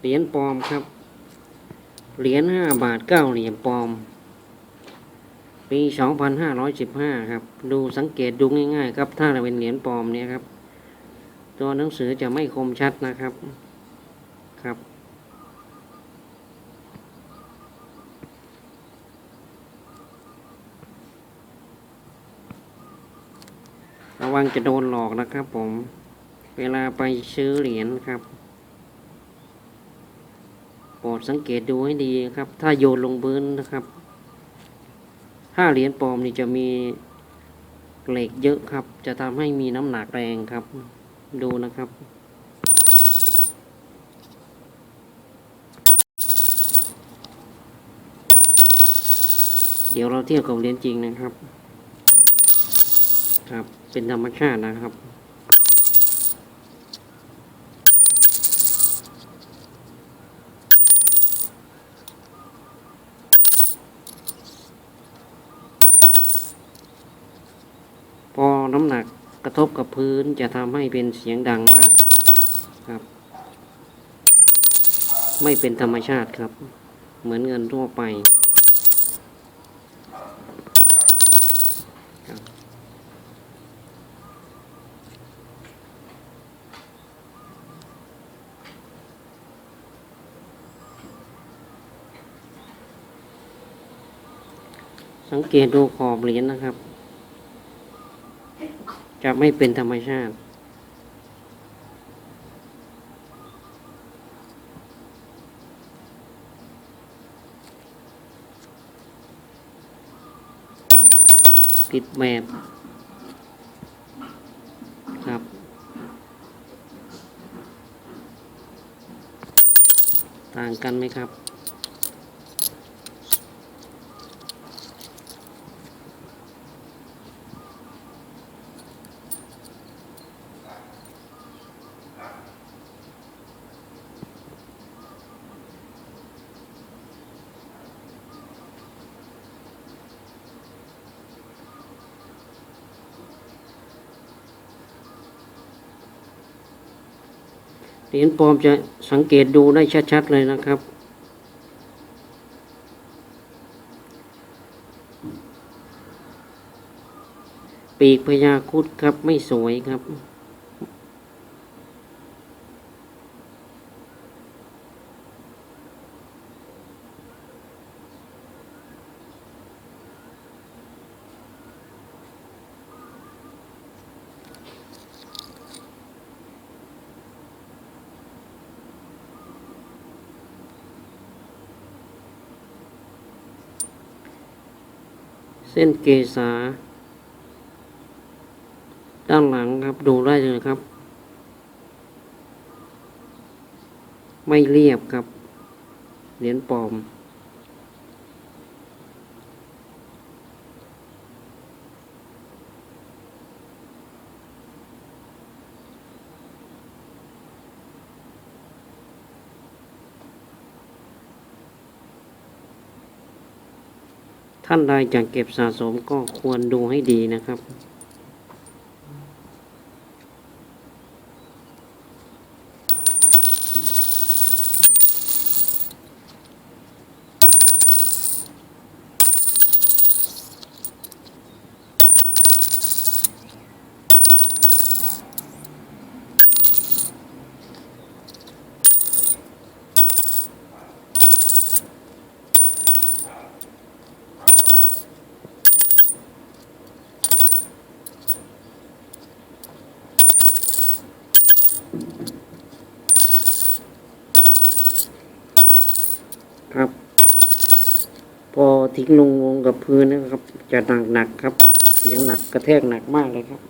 เหรียญปลอมครับ เหรียญห้าบาทเก้าเหรียญปลอม ปีสองพันห้าร้อยสิบห้าครับ ดูสังเกตดูง่ายๆ ครับ ถ้าเราเป็นเหรียญปลอมเนี่ยครับ ตัวหนังสือจะไม่คมชัดนะครับ ครับระวังจะโดนหลอกนะครับผม เวลาไปซื้อเหรียญครับ โปรดสังเกตดูให้ดีครับ ถ้าโยนลงพื้นนะครับถ้าเหรียญปลอมนี่จะมีเหล็กเยอะครับ จะทำให้มีน้ำหนักแรงครับ ดูนะครับเดี๋ยวเราเทียบกับเหรียญจริงนะครับ ครับ เป็นธรรมชาตินะครับ น้ำหนักกระทบกับพื้นจะทำให้เป็นเสียงดังมากครับ ไม่เป็นธรรมชาติครับ เหมือนเงินทั่วไปสังเกตดูขอบเหรียญนะครับ จะไม่เป็นธรรมชาติผิดแบบครับต่างกันไหมครับ เหรียญปลอมจะสังเกตดูได้ชัดๆเลยนะครับ ปีกพญาคุดครับไม่สวยครับ เส้นเกษาด้านหลังครับดูได้เลยครับ ไม่เรียบครับเหรียญปลอม ท่านใดจะเก็บสะสมก็ควรดูให้ดีนะครับ พอทิ้งลงลงกับพื้นนะครับ จะหนักหนักครับ เสียงหนักกระแทกหนักมากเลยครับ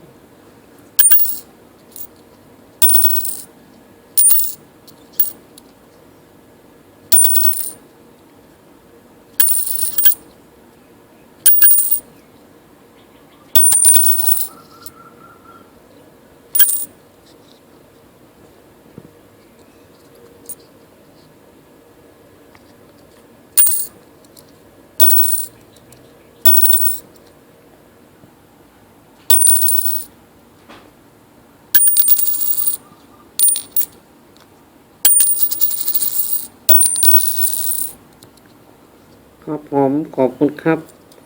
ครับผมขอบคุณครับ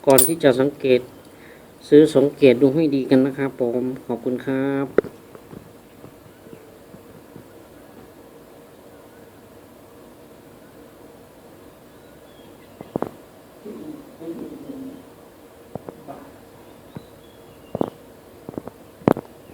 ก่อนที่จะสังเกต ซื้อสังเกตดูให้ดีกันนะครับผมขอบคุณครับ